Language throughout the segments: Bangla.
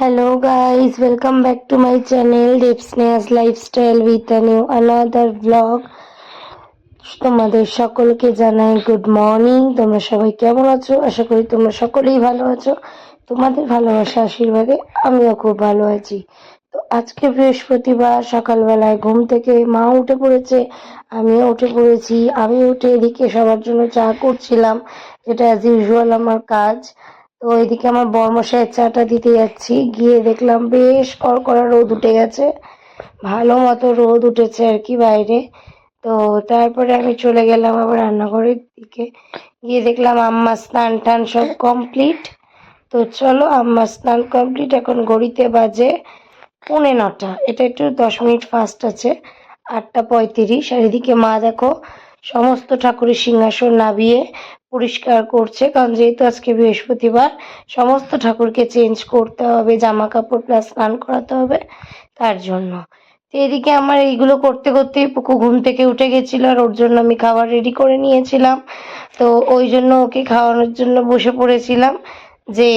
Hello guys, welcome back to my channel Dipsnea's Lifestyle with a new another vlog. তোমাদের সকলকে জানাই গুড মর্নিং তোমরা সবাই কেমন আছো? আশা করি তোমরা সকলেই ভালো আছো। তোমাদের ভালোবাসা আশীর্বাদে আমিও খুব ভালো আছি। তো আজকে বৃহস্পতিবার সকালবেলায় ঘুম থেকে মা উঠে পড়েছে আমিও উঠে পড়েছি। আমি উঠে এদিকে সবার জন্য চা করছিলাম। যেটা অ্যাজ ইউজুয়াল আমার কাজ। তো এদিকে আমার বর্মশায়ের চাটা দিতে যাচ্ছি। গিয়ে দেখলাম বেশ কড়কড়া রোদ উঠে গেছে। ভালো মতো রোদ উঠেছে আর কি বাইরে। তো তারপরে আমি চলে গেলাম আবার রান্নাঘরের দিকে। গিয়ে দেখলাম আম্মা স্নান টান সব কমপ্লিট। তো চলো আম্মা স্নান কমপ্লিট। এখন ঘড়িতে বাজে পৌনে নটা। এটা একটু দশ মিনিট ফাস্ট আছে। আটটা পঁয়ত্রিশ। আর এদিকে মা দেখো সমস্ত ঠাকুরের সিংহাসন নাবিয়ে পরিষ্কার করছে। কারণ যেহেতু আজকে বৃহস্পতিবার, সমস্ত ঠাকুরকে চেঞ্জ করতে হবে জামা কাপড় প্লাস স্নান করাতে হবে, তার জন্য। তো এদিকে আমার এইগুলো করতে করতেই পুকু ঘুম থেকে উঠে গেছিল আর ওর জন্য আমি খাবার রেডি করে নিয়েছিলাম। তো ওই জন্য ওকে খাওয়ানোর জন্য বসে পড়েছিলাম যে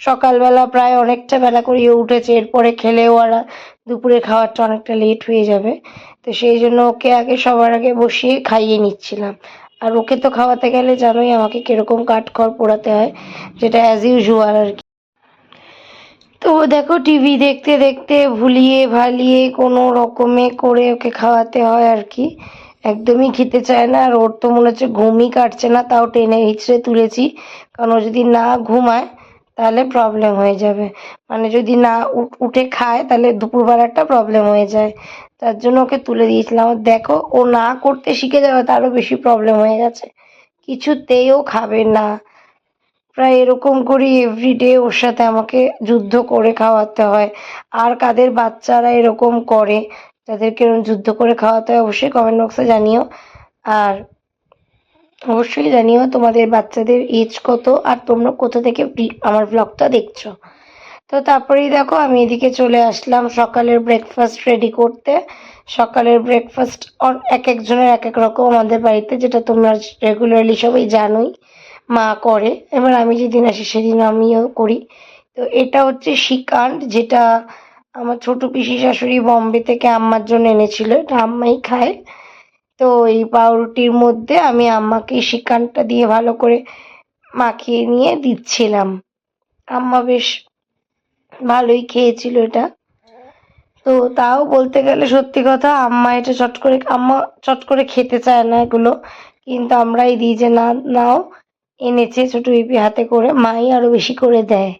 সকালবেলা প্রায় অনেকটা বেলা করিয়ে উঠেছে, এরপরে খেলেও আর দুপুরে খাওয়ারটা অনেকটা লেট হয়ে যাবে। তো সেই জন্য ওকে আগে সবার আগে বসিয়ে খাইয়ে নিচ্ছিলাম। আর ওকে তো খাওয়াতে গেলে জানোই আমাকে কীরকম কাঠখড় পোড়াতে হয়, যেটা অ্যাজ ইউজুয়াল আর কি। তো দেখো টিভি দেখতে দেখতে ভুলিয়ে ভালিয়ে কোনো রকমে করে ওকে খাওয়াতে হয় আর কি। একদমই খেতে চায় না, আর ওর তো মনে হচ্ছে ঘুমই কাটছে না, তাও টেনে হিচড়ে তুলেছি। কারণ ও যদি না ঘুমায়, তাহলে প্রবলেম হয়ে যাবে। মানে যদি না উঠ- খায়, তাহলে দুপুরবেলাটা প্রবলেম হয়ে যায়। তার জন্য ওকে তুলে দিয়েছিলাম। দেখো, ও না করতে শিখে যাবে তারও বেশি প্রবলেম হয়ে গেছে কিছুতেই ও খাবে না। প্রায় এরকম করি এভরিডে ওর সাথে আমাকে যুদ্ধ করে খাওয়াতে হয়। আর কাদের বাচ্চারা এরকম করে, তাদেরকে এরকম যুদ্ধ করে খাওয়াতে হয়, অবশ্যই কমেন্ট বক্সে জানিও। আর অবশ্যই জানিও তোমাদের বাচ্চাদের এজ কত, আর তোমরা কোথা থেকে আমার ব্লগটা দেখছ। তো তারপরেই দেখো আমি এদিকে চলে আসলাম সকালের ব্রেকফাস্ট রেডি করতে। সকালের ব্রেকফাস্ট এক একজনের এক এক রকম আমাদের বাড়িতে, যেটা তোমরা রেগুলারলি সবাই জানোই, মা করে। এবার আমি যেদিন আসি সেদিন আমিও করি। তো এটা হচ্ছে শিকান্ড যেটা আমার ছোট পিসি শাশুড়ি বম্বে থেকে আম্মার জন্য এনেছিল। এটা আম্মাই খায়। তো এই পাউরুটির মধ্যে আমি আম্মাকে শিকানটা দিয়ে ভালো করে মাখিয়ে নিয়ে দিচ্ছিলাম। আম্মা বেশ ভালোই খেয়েছিল এটা। তো তাও বলতে গেলে সত্যি কথা, আম্মা এটা চট করে, আম্মা চট করে খেতে চায় না এগুলো। কিন্তু আমরাই দিই যে, না, নাও। এনেছে ছোট পিপি হাতে করে, মাই আরও বেশি করে দেয়।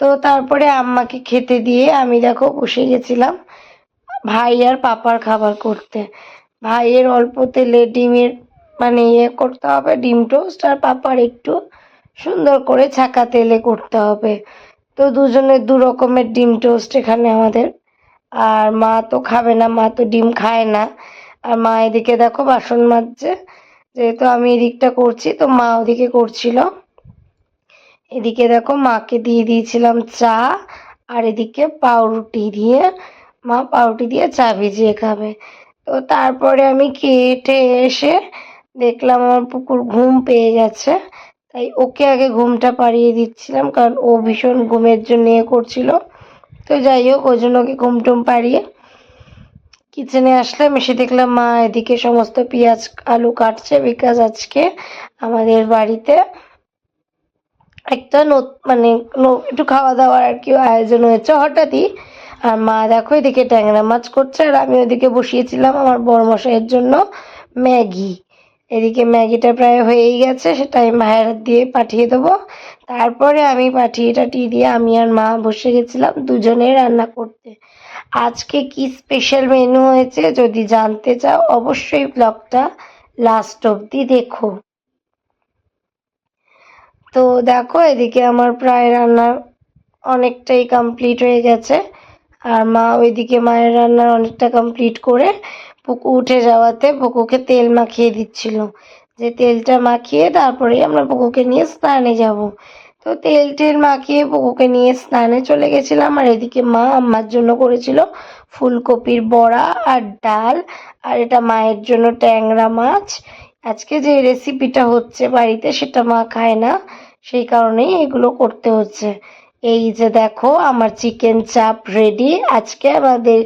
তো তারপরে আম্মাকে খেতে দিয়ে আমি দেখো বসে গেছিলাম ভাই আর পাপার খাবার করতে। ভাইয়ের অল্প তেলে ডিমের মানে ইয়ে করতে হবে, ডিম টোস্ট, আর পাপার একটু সুন্দর করে ছাকা তেলে করতে হবে। তো দুজনের দু রকমের ডিম টোস্ট এখানে আমাদের। আর মা তো খাবে না, মা তো ডিম খায় না। আর মা এদিকে দেখো বাসন মাজছে। যেহেতু আমি এদিকটা করছি, তো মা ওদিকে করছিল। এদিকে দেখো মাকে দিয়ে দিয়েছিলাম চা, আর এদিকে পাউরুটি দিয়ে মা পাউরুটি দিয়ে চা ভিজিয়ে খাবে। তো তারপরে আমি কেটে এসে দেখলাম আমার পুকুর ঘুম পেয়ে গেছে। তাই ওকে আগে ঘুমটা পাড়িয়ে দিচ্ছিলাম, কারণ ও ভীষণ ঘুমের জন্য ইয়ে করছিল। তো যাই হোক ওই জন্য ওকে ঘুম টুম পাড়িয়ে কিচেনে আসলাম। এসে দেখলাম, মা এদিকে সমস্ত পেঁয়াজ, আলু কাটছে বিকজ আজকে আমাদের বাড়িতে একটা মানে একটু খাওয়া দাওয়ার আর কি আয়োজন হয়েছে হঠাৎই। আর মা দেখো এদিকে ট্যাংরা মাছ করছে, আর আমি ওদিকে বসিয়েছিলাম আমার বড় মশাইয়ের জন্য ম্যাগি। এদিকে ম্যাগিটা প্রায় হয়েই গেছে, সেটা আমি মায়ের দিয়ে পাঠিয়ে দেবো। তারপরে আমি পাঠিয়ে টাঠিয়ে দিয়ে আমি আর মা বসে গেছিলাম দুজনে রান্না করতে। আজকে কি স্পেশাল মেনু হয়েছে যদি জানতে চাও, অবশ্যই ব্লগটা লাস্ট অবধি দেখো। তো দেখো, এদিকে আমার প্রায় রান্না অনেকটাই কমপ্লিট হয়ে গেছে। আর মা ওইদিকে মায়ের রান্নার অনেকটা কমপ্লিট করে পুকু উঠে যাওয়াতে পুকুকে তেল মাখিয়ে দিচ্ছিল। যে তেলটা মাখিয়ে তারপরে আমরা পুকুকে নিয়ে স্নানে যাব। তো তেল টেল মাখিয়ে পুকুকে নিয়ে স্নানে চলে গেছিলাম আর এদিকে মা আম্মার জন্য করেছিল ফুলকপির বড়া আর ডাল। আর এটা মায়ের জন্য ট্যাংরা মাছ। আজকে যে রেসিপিটা হচ্ছে বাড়িতে সেটা মা খায় না, সেই কারণেই এগুলো করতে হচ্ছে। এই যে দেখো, আমার চিকেন চাপ রেডি আজকে আমাদের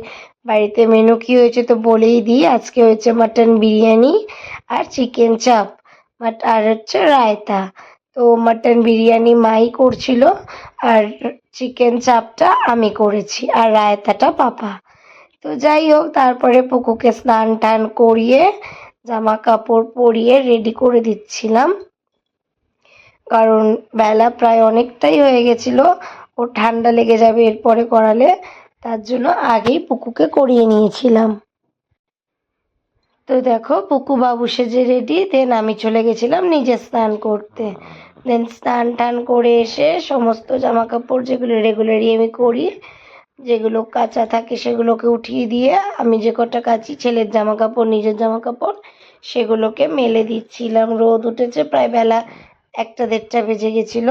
বাড়িতে মেনু কি হয়েছে তো বলেই দিই। আজকে হয়েছে মাটন বিরিয়ানি আর চিকেন চাপ বাট আর হচ্ছে রায়তা। তো মাটন বিরিয়ানি মাই করছিল আর চিকেন চাপটা আমি করেছি আর রায়তাটা পাপা। তো যাই হোক, তারপরে পুকুকে স্নান টান করিয়ে জামা কাপড় পরিয়ে রেডি করে দিচ্ছিলাম। কারণ বেলা প্রায় অনেকটাই হয়ে গেছিল। ও ঠান্ডা লেগে যাবে এরপরে করালে। তার জন্য আগেই পুকুকে করিয়ে নিয়েছিলাম। তো দেখো, পুকু বাবু সেজে রেডি দেন আমি চলে গেছিলাম নিজে স্নান করতে। দেন স্নান টান করে এসে সমস্ত জামা কাপড় যেগুলো রেগুলারই আমি করি, যেগুলো কাঁচা থাকে সেগুলোকে উঠিয়ে দিয়ে আমি যে কটা কাচি ছেলের জামা কাপড় নিজের জামা কাপড় সেগুলোকে মেলে দিচ্ছিলাম। রোদ উঠেছে, প্রায় বেলা একটা দেড়টা বেজে গেছিল।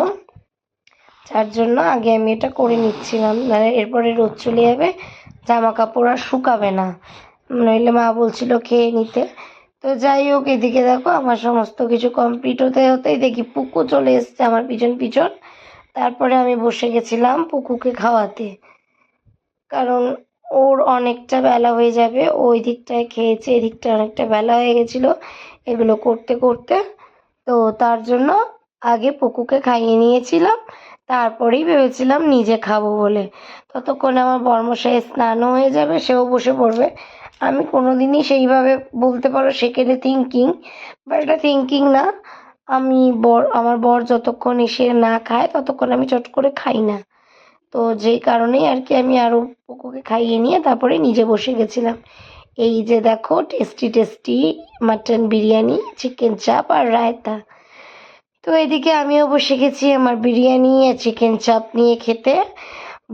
যার জন্য আগে আমি এটা করে নিচ্ছিলাম। মানে এরপরে রোদ চলে যাবে জামা কাপড় আর শুকাবে না। নইলে মা বলছিল খেয়ে নিতে। তো যাই হোক, এদিকে দেখো আমার সমস্ত কিছু কমপ্লিট হতে হতেই দেখি পুকু চলে এসছে আমার পিছন পিছন। তারপরে আমি বসে গেছিলাম পুকুকে খাওয়াতে। কারণ ওর অনেকটা বেলা হয়ে যাবে, ওই দিকটায় খেয়েছে, এদিকটা অনেকটা বেলা হয়ে গেছিল এগুলো করতে করতে। তো তার জন্য আগে পুকুকে খাইয়ে নিয়েছিলাম। তারপরেই ভেবেছিলাম নিজে খাব বলে। ততক্ষণে আমার বর্মশাই স্নানও হয়ে যাবে, সেও বসে পড়বে। আমি কোনো দিনই সেইভাবে বলতে পারো সেকেলে থিঙ্কিং বা এটা থিঙ্কিং না। আমি বর, আমার বর যতক্ষণ এসে না খায়, ততক্ষণ আমি চট করে খাই না। তো যেই কারণেই আর কি আমি আরও পুকুকে খাইয়ে নিয়ে তারপরে নিজে বসে গেছিলাম। এই যে দেখো tasty tasty mutton biryani chicken chaap আর রায়তা। তো এদিকে আমিও বসে গেছি আমার বিরিয়ানি আর চিকেন চাপ নিয়ে খেতে।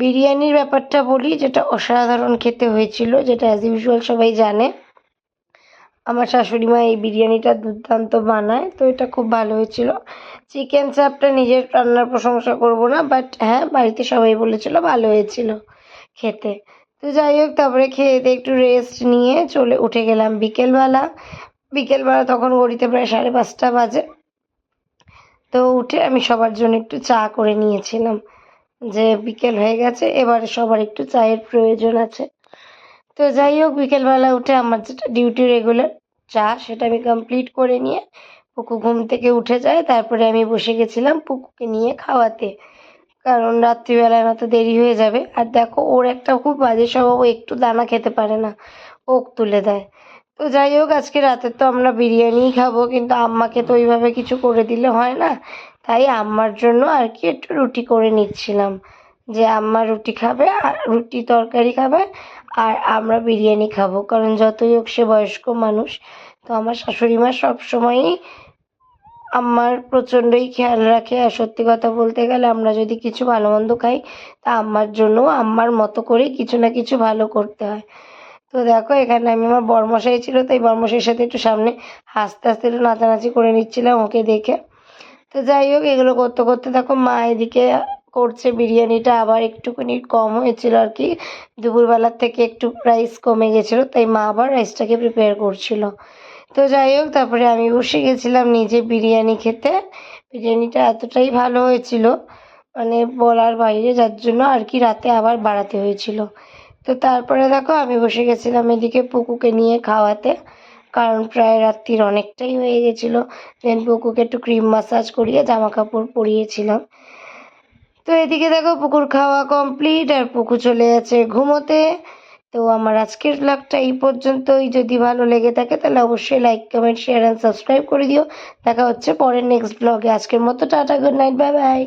বিরিয়ানির ব্যাপারটা বলি, যেটা অসাধারণ খেতে হয়েছিল, যেটা অ্যাজ ইউজুয়াল সবাই জানে। আমার শাশুড়ি মা এই বিরিয়ানিটা দুর্দান্ত বানায়, তো এটা খুব ভালো হয়েছিল। চিকেন চাপটা নিজের রান্নার প্রশংসা করব না বাট হ্যাঁ বাড়িতে সবাই বলেছিল ভালো হয়েছিল খেতে। তো যাই হোক, তারপরে খেয়ে দিয়ে একটু রেস্ট নিয়ে চলে উঠে গেলাম বিকেলবেলা। বিকেলবেলা তখন ঘড়িতে প্রায় সাড়ে পাঁচটা বাজে। তো উঠে আমি সবার জন্য একটু চা করে নিয়েছিলাম। যে বিকেল হয়ে গেছে, এবারে সবার একটু চায়ের প্রয়োজন আছে। তো যাই হোক, বিকেলবেলা উঠে আমার যেটা ডিউটি রেগুলার চা সেটা আমি কমপ্লিট করে নিয়ে পুকু ঘুম থেকে উঠে যায়। তারপরে আমি বসে গেছিলাম পুকুকে নিয়ে খাওয়াতে। কারণ রাত্রিবেলায় নয়তো দেরি হয়ে যাবে। আর দেখো, ওর একটা খুব বাজে স্বভাব একটু দানা খেতে পারে না। ওক তুলে দেয়। তো যাই হোক, আজকে রাতে তো আমরা বিরিয়ানিই খাব, কিন্তু আম্মাকে তো ওইভাবে কিছু করে দিলে হয় না। তাই আম্মার জন্য আর কি একটু রুটি করে নিচ্ছিলাম। যে আম্মা রুটি খাবে, আর রুটি তরকারি খাবে, আর আমরা বিরিয়ানি খাব। কারণ যতই হোক সে বয়স্ক মানুষ, তো আমার শাশুড়ি মা সবসময়ই আম্মার প্রচণ্ডই খেয়াল রাখে। আর সত্যি কথা বলতে গেলে আমরা যদি কিছু ভালো মন্দ খাই, তা আম্মার জন্য আম্মার মতো করেই কিছু না কিছু ভালো করতে হয়। তো দেখো, এখানে আমি আমার বরমশাই ছিল, তাই বরমশাইয়ের সাথে একটু সামনে হাসতে হাসতে একটু নাচানাচি করে নিচ্ছিলাম ওকে দেখে। তো যাই হোক, এগুলো করতে করতে দেখো, মা এদিকে করছে বিরিয়ানিটা, আবার একটুখানি কম হয়েছিল আর কি। দুপুরবেলার থেকে একটু রাইস কমে গেছিল, তাই মা আবার রাইসটাকে প্রিপেয়ার করছিল। তো যাই হোক, তারপরে আমি বসে গেছিলাম নিজে বিরিয়ানি খেতে। বিরিয়ানিটা এতটাই ভালো হয়েছিল মানে বলার বাইরে, যার জন্য আর কি রাতে আবার বাড়াতে হয়েছিল। তো তারপরে দেখো আমি বসে গেছিলাম এদিকে পুকুকে নিয়ে খাওয়াতে, কারণ প্রায় রাত্রির অনেকটাই হয়ে গেছিল। দেন পুকুকে একটু ক্রিম মাসাজ করিয়ে জামা কাপড় পরিয়েছিলাম। তো এদিকে দেখো পুকুর খাওয়া কমপ্লিট আর পুকু চলে যাচ্ছে ঘুমোতে। তো আমার আজকের ব্লগটা এই পর্যন্তই। যদি ভালো লেগে থাকে তাহলে অবশ্যই like comment share and subscribe করে দিও। দেখা হচ্ছে পরের নেক্সট ব্লগে আজকের মতো tata good night bye bye